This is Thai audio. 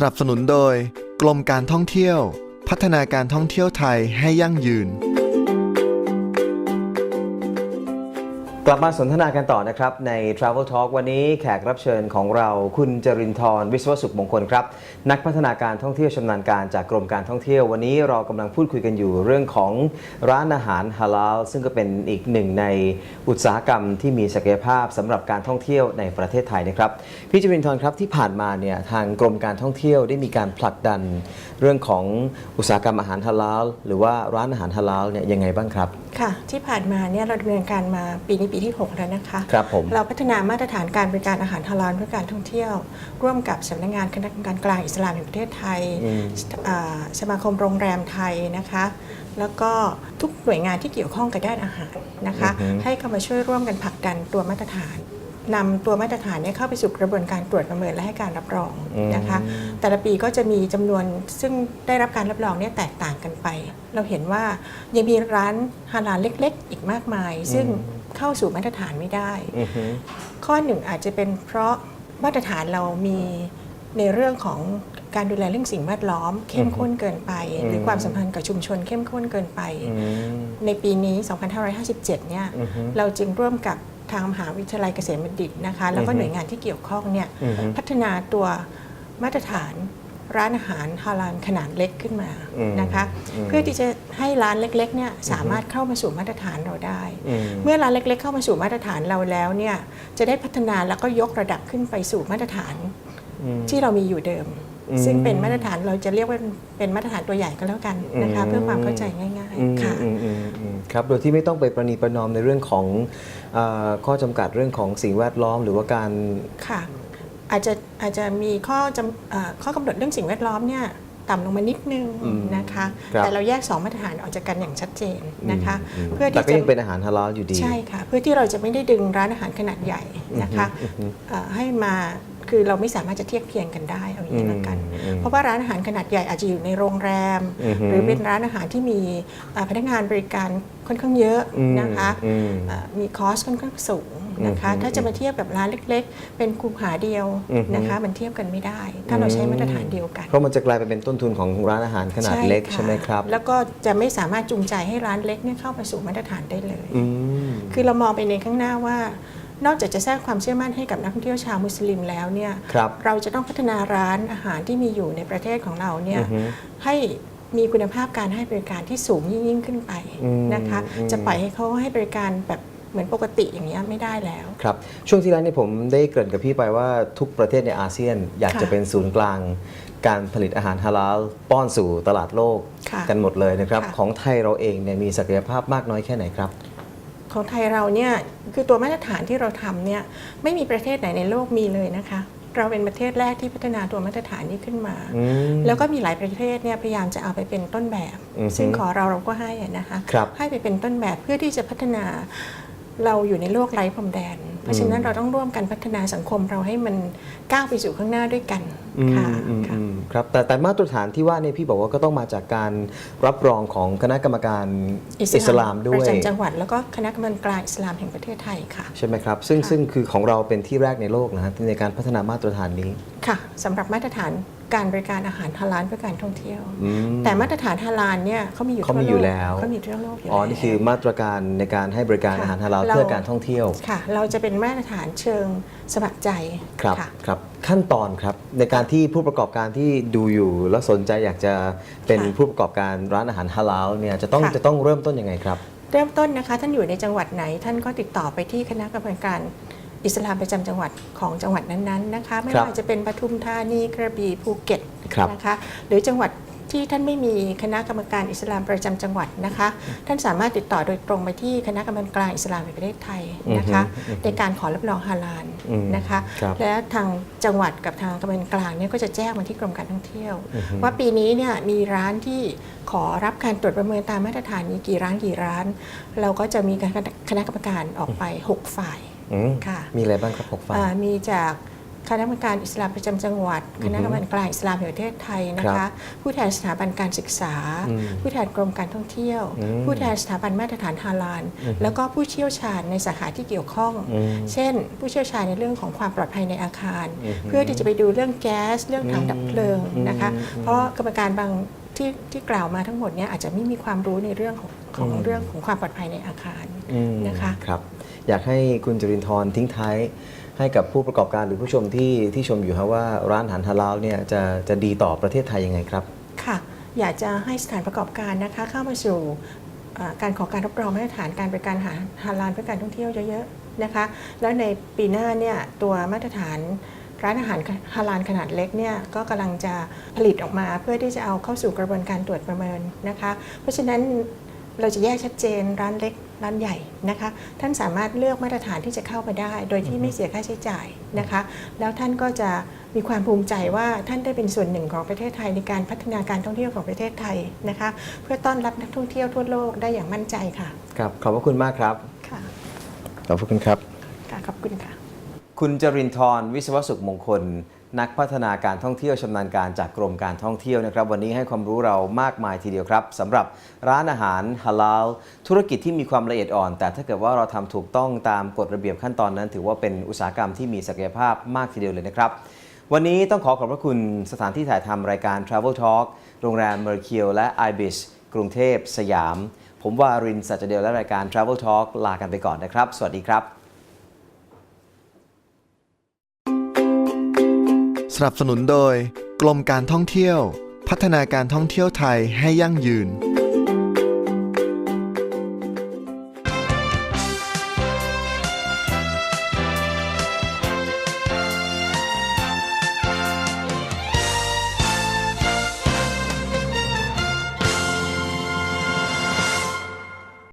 สนับสนุนโดย กรมการท่องเที่ยว พัฒนาการท่องเที่ยวไทยให้ยั่งยืน กลับมาสนทนากันต่อนะครับ ใน Travel Talk วันนี้แขกรับเชิญของเราคุณจรินทร์วิศวสุขมงคลครับ นักพัฒนาการท่องเที่ยวชำนาญการจากกรมการท่องเที่ยว วันนี้เรากำลังพูดคุยกันอยู่เรื่องของร้านอาหารฮาลาลซึ่งก็เป็นอีกหนึ่งในอุตสาหกรรมที่มีศักยภาพสำหรับการท่องเที่ยวในประเทศไทยนะครับพี่จรินทร์ครับที่ผ่านมาเนี่ยทางกรมการท่องเที่ยวได้มีการผลักดัน เรื่องของอุตสาหกรรมอาหารฮาลาลหรือว่าร้านอาหารฮาลาลเนี่ยยังไงบ้างครับ ค่ะ ที่ผ่านมาเนี่ยเราดำเนินการมาปีนี้ปีที่ 6 แล้วนะคะ ครับผม เราพัฒนามาตรฐานการบริการอาหารฮาลาลเพื่อการท่องเที่ยว ร่วมกับสำนักงานคณะกรรมการกลางอิสลามแห่งประเทศไทยอืม อ่าสมาคมโรงแรมไทยนะคะ แล้วก็ทุกหน่วยงานที่เกี่ยวข้องกับด้านอาหารนะคะ อือฮึ ให้เข้ามาช่วยร่วมกันผลักดันตัวมาตรฐาน นำตัวมาตรฐานเนี้เข้าไปสู่กระบวนการตรวจประเมินและให้การรับรองนะคะ แต่ละปีก็จะมีจำนวนซึ่งได้รับการรับรองเนี่ยแตกต่างกันไป เราเห็นว่ายังมีร้านฮาลาลเล็ก ๆ อีกมากมาย ซึ่งเข้าสู่มาตรฐานไม่ได้อือฮึข้อหนึ่งอาจจะเป็นเพราะมาตรฐานเรามีในเรื่องของการดูแลเรื่องสิ่งแวดล้อม เข้มข้นเกินไป หรือความสัมพันธ์กับชุมชนเข้มข้นเกินไปอืมในปีนี้ 2557 เนี่ยอือฮึเราจึงร่วมกับ ทางมหาวิทยาลัยเกษมบัณฑิตนะคะ แล้วก็อือฮึหน่วยงานที่เกี่ยวข้องเนี่ยอือฮึพัฒนาตัวมาตรฐานร้านอาหารฮาลาลขนาดเล็กขึ้นมาอืมนะคะอืมเพื่อที่จะให้ร้านเล็กๆเนี่ยสามารถเข้ามาสู่มาตรฐานเราได้อืมเมื่อร้านเล็ก ๆ เข้ามาสู่มาตรฐานเราแล้วเนี่ยจะได้พัฒนาแล้วก็ยกระดับขึ้นไปสู่มาตรฐานอืมที่เรามีอยู่เดิมอืม ซึ่งเป็นมาตรฐานเราจะเรียกว่าเป็นมาตรฐานตัวใหญ่ก็แล้วกันนะคะอืมเพื่อความเข้าใจง่ายอืมๆค่ะอืมอืมอืมครับโดยที่ไม่ต้องไปประนีประนอมในเรื่องของเออข้อจำกัดเรื่องของสิ่งแวดล้อมหรือว่าการค่ะอาจจะอาจจะมีข้อจำเอ่อข้อกำหนดเรื่องสิ่งแวดล้อมเนี่ยต่ำลงมานิดนึงอืมนะคะครับแต่เราแยก 2 มาตรฐานออกจากกันอย่างชัดเจนนะคะมเพื่อแต่ที่ก็จะยังเป็นอาหารฮาลาลอยู่ดี ใช่ค่ะ เพื่อที่เราจะไม่ได้ดึงร้านอาหารขนาดใหญ่นะคะอือฮึเอ่อให้มา คือเราไม่สามารถจะเทียบเคียงกันได้เอาอย่างนี้ละกันอืมอืมเพราะว่าร้านอาหารขนาดใหญ่อาจจะอยู่ในโรงแรมอือฮึหรือเป็นร้านอาหารที่มีเอ่อพนักงานบริการค่อนข้างเยอะนะคะอืมเอ่อมีคอสค่อนข้างสูงนะคะอืมถ้าจะมาเทียบกับร้านเล็ก ๆ เป็นคูหาเดียวอือฮึนะคะมันเทียบกันไม่ได้ ถ้าเราใช้มาตรฐานเดียวกัน เพราะมันจะกลายไปเป็นต้นทุนของร้านอาหารขนาดเล็กะใช่ไหมครับ แล้วก็จะไม่สามารถจูงใจให้ร้านเล็กเนี่ยเข้าไปสู่มาตรฐานได้เลยอืมคือเรามองไปในข้างหน้าว่า นอกจากจะสร้างความเชื่อมั่นให้กับนักท่องเที่ยวชาวมุสลิมแล้วเนี่ยครับเราจะต้องพัฒนาร้านอาหารที่มีอยู่ในประเทศของเราเนี่ยอือฮึให้มีคุณภาพการให้บริการที่สูงยิ่งยิ่งขึ้นไปอืมนะคะอืมจะปล่อยให้เขาให้บริการแบบเหมือนปกติอย่างเงี้ยไม่ได้แล้วครับช่วงที่แล้วเนี่ยผมได้เกริ่นกับพี่ไปว่าทุกประเทศในอาเซียน อยากค่ะจะเป็นศูนย์กลาง การผลิตอาหารฮาลาลป้อนสู่ตลาดโลกค่ะกันหมดเลยนะครับค่ะของไทยเราเองเนี่ยมีศักยภาพมากน้อยแค่ไหนครับ ของไทยเราเนี่ยคือตัวมาตรฐานที่เราทำเนี่ยไม่มีประเทศไหนในโลกมีเลยนะคะ เราเป็นประเทศแรกที่พัฒนาตัวมาตรฐานนี้ขึ้นมา อืม แล้วก็มีหลายประเทศเนี่ยพยายามจะเอาไปเป็นต้นแบบ อือฮึซึ่งขอเราเราก็ให้อะนะคะครับให้ไปเป็นต้นแบบเพื่อที่จะพัฒนาเราอยู่ในโลกไร้พรมแดน เพราะฉะนั้นเราต้องร่วมกันพัฒนาสังคมเราให้มันก้าวไปสู่ข้างหน้าด้วยกันอืมค่ะอืมค่ะอืม ค รับแต่แต่มาตรฐานที่ว่าเนี่ยพี่บอกว่าก็ต้องมาจากการรับรองของคณะกรรมการอิสลามด้ปวยระจำจังหวัดแล้วก็คณะกรรมการกลางอิสลามแห่งประเทศไทยค่ะใช่ไหมครับซึ่งค่ะซึ่งคือของเราเป็นที่แรกในโลกนะฮะในการพัฒนามาตรฐานนี้ค่ะสำหรับมาตรฐาน การบริการอาหารฮาลาลเพื่อการท่องเที่ยว อืม แต่มาตรฐานฮาลาลเนี่ยเขามีอยู่เขามีทั่วโลกอยู่แล้ว เขามีทั่วโลกอยู่อ๋อ แล้ว นี่คือมาตรการในการให้บริการค่ะอาหารฮาลาลเรา เพื่อการท่องเที่ยว ค่ะ เราจะเป็นมาตรฐานเชิงสมัครใจครับค่ะครับ ขั้นตอนครับ ในการที่ผู้ประกอบการที่ดูอยู่ แล้วสนใจอยากจะเป็นค่ะผู้ประกอบการร้านอาหารฮาลาลเนี่ยจะต้องค่ะ จะต้องเริ่มต้นยังไงครับ เริ่มต้นนะคะ ท่านอยู่ในจังหวัดไหน ท่านก็ติดต่อไปที่คณะกรรมการ อิสลามประจำจังหวัดของจังหวัดนั้นๆนะคะ ไม่ครับว่าจะเป็นปทุมธานีกระบี่ภูเก็ตครับนะคะหรือจังหวัดที่ท่านไม่มีคณะกรรมการอิสลามประจำจังหวัดนะคะ ท่านสามารถติดต่อโดยตรงไปที่คณะกรรมการกลางอิสลามแห่งประเทศไทยนะคะอือฮึอือฮึในการขอรับรองฮาลาลอืมนะคะครับและทางจังหวัดกับทางกรรมการกลางเนี่ยก็จะแจ้งมาที่กรมการท่องเที่ยวอือฮึว่าปีนี้เนี่ยมีร้านที่ขอรับการตรวจประเมินตามมาตรฐานนี้กี่ร้านกี่ร้าน เราก็จะมีคณะกรรมการออกไป 6 ฝ่าย อืมค่ะ มีอะไรบ้างครับหกฝ่าย อ่ามีจากคณะกรรมการอิสลามประจำจังหวัด คณะกรรมการกลางอิสลามแห่งประเทศไทยนะครัคะ บผู้แทนสถาบันการศึกษา อืมผู้แทนกรมการท่องเที่ยว อืมผู้แทนสถาบันมาตรฐานฮาลาลอือฮึแล้วก็ผู้เชี่ยวชาญในสาขาที่เกี่ยวข้อง อืมเช่น ผู้เชี่ยวชาญในเรื่องของความปลอดภัยในอาคาร อือฮึเพื่อที่จะไปดูเรื่องแก๊ส เรื่องถังดับเพลิงนะคะ อืม เพราะกรรมการบางที่ที่กล่าวมาทั้งหมดเนี่ยอาจจะไม่มีความรู้ในเรื่องของ ของอืมเรื่องของความปลอดภัยในอาคารอืมนะคะครับอยากให้คุณจรินทร์ทิ้งท้ายให้กับผู้ประกอบการหรือผู้ชมที่ที่ชมอยู่ครับว่าร้านอาหารฮาลาลเนี่ยจะจะดีต่อประเทศไทยยังไงครับ ค่ะ อยากจะให้สถานประกอบการนะคะ เข้ามาสู่เอ่อการขอการรับรองมาตรฐานการบริการอาหารฮาลาลเพื่อการท่องเที่ยวเยอะๆนะคะ แล้วในปีหน้าเนี่ยตัวมาตรฐานร้านอาหารฮาลาลขนาดเล็กเนี่ยก็กำลังจะผลิตออกมาเพื่อที่จะเอาเข้าสู่กระบวนการตรวจประเมินนะคะ เพราะฉะนั้น เราจะแยกชัดเจนร้านเล็กร้านใหญ่นะคะ ท่านสามารถเลือกมาตรฐานที่จะเข้ามาได้ โดยที่ไม่เสียค่าใช้จ่ายนะคะ แล้วท่านก็จะมีความภูมิใจว่าท่านได้เป็นส่วนหนึ่งของประเทศไทยในการพัฒนาการท่องเที่ยวของประเทศไทยนะคะ เพื่อต้อนรับนักท่องเที่ยวทั่วโลกได้อย่างมั่นใจค่ะ ครับ ขอบพระคุณมากครับ ค่ะ ขอบพระคุณครับ ค่ะ ขอบคุณค่ะ คุณจรินทร์วิศวสุขมงคล นักพัฒนาการท่องเที่ยวชำนาญการจากกรมการท่องเที่ยวนะครับ วันนี้ให้ความรู้เรามากมายทีเดียวครับสำหรับร้านอาหารฮาลาลธุรกิจที่มีความละเอียดอ่อน แต่ถ้าเกิดว่าเราทำถูกต้องตามกฎระเบียบขั้นตอนนั้น ถือว่าเป็นอุตสาหกรรมที่มีศักยภาพมากทีเดียวเลยนะครับวันนี้ต้องขอขอบพระคุณสถานที่ถ่ายทำรายการ Travel Talk โรงแรม Mercure และ Ibis กรุงเทพสยาม ผมวารินสัจเดลและรายการ Travel Talk ลากันไปก่อนนะครับ สวัสดีครับ นับสนุนโดย กรมการท่องเที่ยว พัฒนาการท่องเที่ยวไทยให้ยั่งยืน